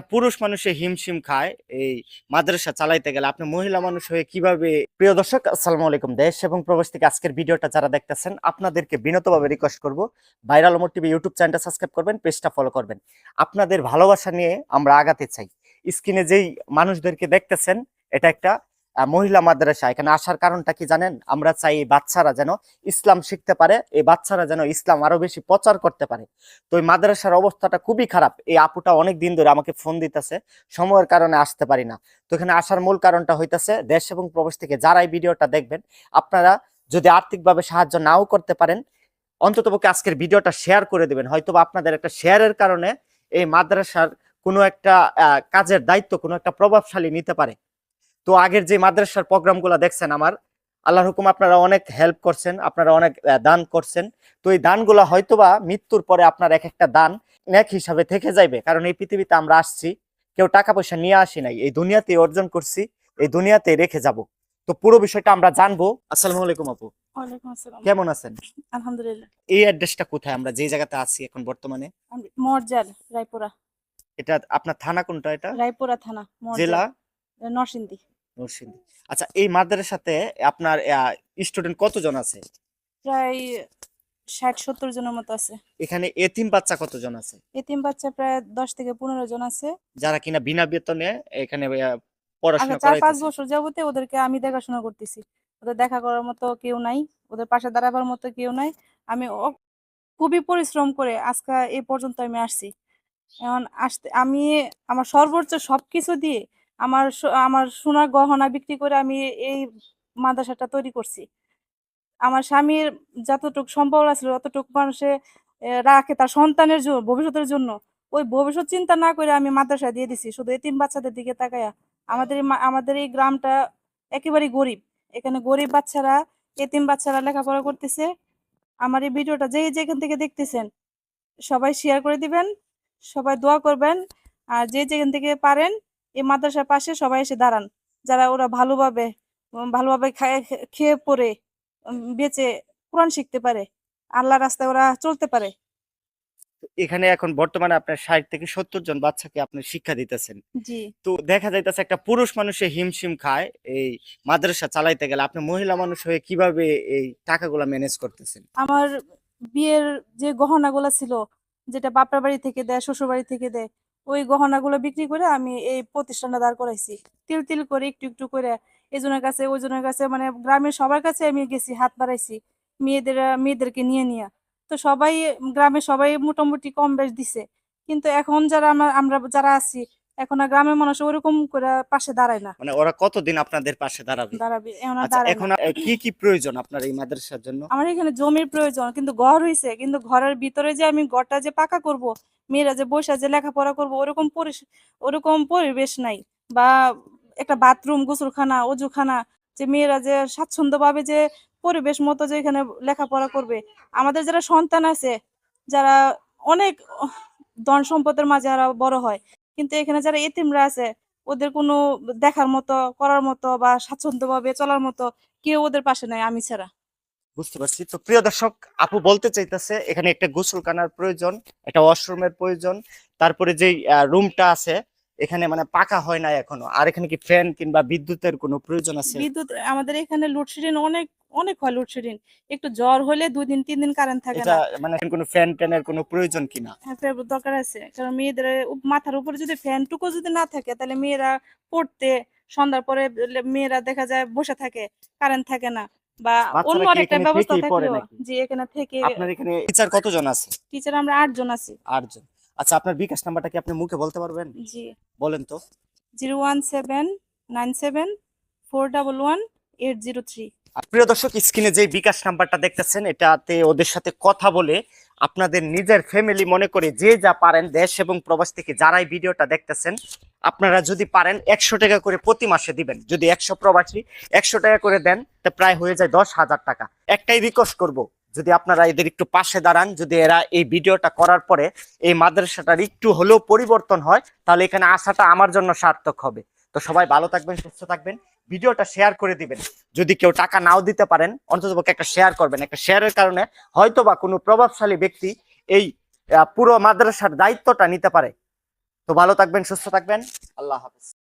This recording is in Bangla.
একটা পুরুষ মানুষে হিমশিম খায়, এই মাদ্রাসা চালাইতে গেলে আপনি মহিলা মানুষ হয়ে কীভাবে প্রিয় দর্শক, আসসালামু আলাইকুম দেশ এবং প্রবাস থেকে আজকের ভিডিওটা যারা দেখতেছেন, আপনাদেরকে বিনতভাবে রিকোয়েস্ট করব, ভাইরাল অমর টিভি ইউটিউব চ্যানেলটা সাবস্ক্রাইব করবেন পেজটা ফলো করবেন। আপনাদের ভালোবাসা নিয়ে আমরা আগাতে চাই। স্ক্রিনে যেই মানুষদেরকে দেখতেছেন, এটা একটা মহিলা মাদ্রাসা, এখানে আসার কারণটা কি জানেন? আমরা চাই এই বাচ্চারা যেন ইসলাম শিখতে পারে, এই বাচ্চারা যেন ইসলাম আরও বেশি প্রচার করতে পারে। তো এই মাদ্রাসার অবস্থাটা খুবই খারাপ। এই আপুটা অনেক দিন ধরে আমাকে ফোন দিতেছে, সময়ের কারণে আসতে পারি না। তো এখানে আসার মূল কারণটা হইতাছে, দেশ এবং প্রবেশ থেকে যারা এই ভিডিওটা দেখবেন, আপনারা যদি আর্থিকভাবে সাহায্য নাও করতে পারেন, অন্ততপক্ষে আজকের ভিডিওটা শেয়ার করে দেবেন। হয়তো আপনাদের একটা শেয়ারের কারণে এই মাদ্রাসার কোনো একটা কাজের দায়িত্ব, কোনো একটা প্রভাবশালী নিতে পারে। তো আগের যে মাদ্রাসার প্রোগ্রামগুলো দেখছেন আমার আল্লাহর হুকুম আপনারা অনেক হেল্প করছেন আপনারা অনেক দান করছেন। তো এই দানগুলো হয়তোবা মৃত্যুর পরে আপনার এক একটা দান ন্যাক হিসাবে থেকে যাইবে। কারণ এই পৃথিবীতে আমরা আসছি কেউ টাকা পয়সা নিয়ে আসি নাই। এই দুনিয়াতে অর্জন করছি এই দুনিয়াতে রেখে যাব। তো পুরো বিষয়টা আমরা জানব। আসসালামু আলাইকুম আপু। কেমন আছেন? আলহামদুলিল্লাহ। এই অ্যাড্রেসটা কোথায়? আমরা যে জায়গাতে আছি এখন বর্তমানে? মরজাল রায়পুরা। এটা আপনার থানা কোনটা এটা? রায়পুরা থানা জেলা? নরসিংদী। নরসিংদী আচ্ছা এই মাদ্রাসাতে আপনার স্টুডেন্ট কতজন আছে? প্রায় ষাট সত্তর জনের মতো আছে। এখানে এতিম বাচ্চা কতজন আছে? এতিম বাচ্চা প্রায় দশ থেকে পনেরো জন আছে। যারা কিনা বিনা বেতনে এখানে পড়াশোনা চার পাঁচ বছর যাবতে ওদেরকে আমি দেখাশোনা করতেছি। ওদের দেখা করার মতো কেউ নাই ওদের পাশে দাঁড়াবার মতো কেউ নাই। আমি খুবই পরিশ্রম করে আজকে এই পর্যন্ত আমি আসছি। এখন আসতে আমি আমার সর্বোচ্চ সবকিছু দিয়ে আমার আমার সোনার গহনা বিক্রি করে আমি এই মাদ্রাসাটা তৈরি করছি। আমার স্বামীর যতটুক সম্ভব আছিল ততটুক মানুষে রাখে তার সন্তানের জন্য, ভবিষ্যতের জন্য, ওই ভবিষ্যৎ চিন্তা না করে আমি মাদ্রাসা দিয়ে দিছি। শুধু এতিম বাচ্চাদের দিকে তাকায়া। আমাদের আমাদের এই গ্রামটা একেবারে গরিব। এখানে গরিব বাচ্চারা এতিম বাচ্চারা লেখাপড়া করতেছে। আমার এই ভিডিওটা যেই যেখান থেকে দেখতেছেন, সবাই শেয়ার করে দিবেন, সবাই দোয়া করবেন। আর যে যেখান থেকে পারেন এই মাদ্রাসার পাশে সবাই এসে দাঁড়ান। যারা ওরা ভালোভাবে ভালোভাবে খেয়ে পরে বেঁচে কোরআন শিখতে পারে আল্লাহ রাস্তায় ওরা চলতে পারে। এখানে এখন বর্তমানে আপনার ষাট থেকে সত্তর জন বাচ্চাকে আপনি শিক্ষা দিতেছেন। জি। তো দেখা যাইতেছে একটা পুরুষ মানুষে হিমশিম খায় এই মাদ্রাসা চালাইতে গেলে। আপনি মহিলা মানুষ হয়ে কীভাবে এই টাকাগুলা ম্যানেজ করতেছেন? আমার বিয়ের যে গহনাগুলো ছিল যেটা বাপের বাড়ি থেকে দেয় শ্বশুর বাড়ি থেকে দেয় ওই গহনাগুলো বিক্রি করে আমি এই প্রতিষ্ঠানটা দাঁড় করাইছি। তিল তিল করে একটু একটু করে এজনের কাছে ওইজনের কাছে মানে গ্রামের সবার কাছে আমি গেছি হাত বাড়াইছি মেয়েদের মেয়েদেরকে নিয়ে নিয়ে। তো সবাই গ্রামে সবাই মোটামুটি কম বেশ দিছে। কিন্তু এখন যারা আমরা আমরা যারা আছি এখন আর গ্রামের মানুষ ওরকম করে পাশে দাঁড়ায় না। মানে ওরা কতদিন আপনাদের পাশে দাঁড়াবে? দাঁড়াবে এখন আচ্ছা কি কি প্রয়োজন আপনার এই মাদ্রাসার জন্য? আমার এখানে জমির প্রয়োজন কিন্তু ঘর হইছে কিন্তু ঘরের ভিতরে যে আমি ঘরটা যে পাকা করব মেয়েরা যে বসে যে লেখাপড়া করব, ওরকম ওরকম পরিবেশ নাই। বা একটা বাথরুম, গোসলখানা অজুখানা যে মেয়েরা যে স্বাচ্ছন্দ্যভাবে যে পরিবেশ মতো যে এখানে লেখাপড়া করবে। আমাদের যারা সন্তান আছে, যারা অনেক ধন সম্পদের মাঝে যারা বড় হয়, কিন্তু এখানে যারা এতিমরা আছে, ওদের কোনো দেখার মতো, করার মতো বা স্বাচ্ছন্দ্যভাবে চলার মতো কেউ ওদের পাশে নাই, আমি ছাড়া। বুঝতে পারছি। তো প্রিয় দর্শক আপু বলতে চাইতেছে এখানে একটা গোসলখানার প্রয়োজন একটা ওয়াশরুমের প্রয়োজন তারপরে যেই রুমটা আছে এখানে মানে পাকা হয় না এখনও। আর এখানে কি ফ্যান কিংবা বিদ্যুতের কোনো প্রয়োজন আছে? বিদ্যুৎ আমাদের এখানে লোডশেডিং অনেক অনেক হয় লোডশেডিং একটু জ্বর হলে দুই দিন তিন দিন কারেন্ট থাকে না। মানে কোনো ফ্যান ট্যানের কোনো প্রয়োজন কিনা হ্যাঁ দরকার আছে। কারণ মেয়েদের মাথার উপরে যদি ফ্যান টুকু যদি না থাকে তাহলে মেয়েরা পড়তে সন্ধ্যার পরে মেয়েরা দেখা যায় বসে থাকে কারেন্ট থাকে না। বা অন্য এখানে ব্যবস্থা থেকে আপনার এখানে টিচার কতজন আছে? টিচার আমরা আটজন আছি। আটজন। আচ্ছা আপনার বিকাশ নাম্বারটা কি আপনি মুখে বলতে পারবেন? জি। বলেন তো। Zero one seven nine seven four double one eight zero three. আর প্রিয় দর্শক স্ক্রিনে যে বিকাশ নাম্বারটা দেখতেছেন এটাতে ওদের সাথে কথা বলে আপনাদের নিজের ফ্যামিলি মনে করে যে যা পারেন দেশ এবং প্রবাস থেকে যারাই ভিডিওটা দেখতেছেন, আপনারা যদি পারেন একশো টাকা করে প্রতি মাসে দিবেন। যদি একশো প্রবাসী একশো টাকা করে দেন, তা প্রায় হয়ে যায় দশ হাজার টাকা। একটাই রিকোয়েস্ট করব, যদি আপনারা এদের একটু পাশে দাঁড়ান, যদি এরা এই ভিডিওটা করার পরে এই মাদ্রাসাটার একটু হলেও পরিবর্তন হয়, তাহলে এখানে আসাটা আমার জন্য সার্থক হবে। তো সবাই ভালো থাকবেন, সুস্থ থাকবেন। ভিডিওটা শেয়ার করে দিবেন। যদি কেউ টাকা নাও দিতে পারেন অন্তত একটা শেয়ার করবেন। একটা শেয়ারের কারণে হয়তো বা কোনো প্রভাবশালী ব্যক্তি এই পুরো মাদ্রাসার দায়িত্বটা নিতে পারে। তো ভালো থাকবেন, সুস্থ থাকবেন। আল্লাহ হাফেজ।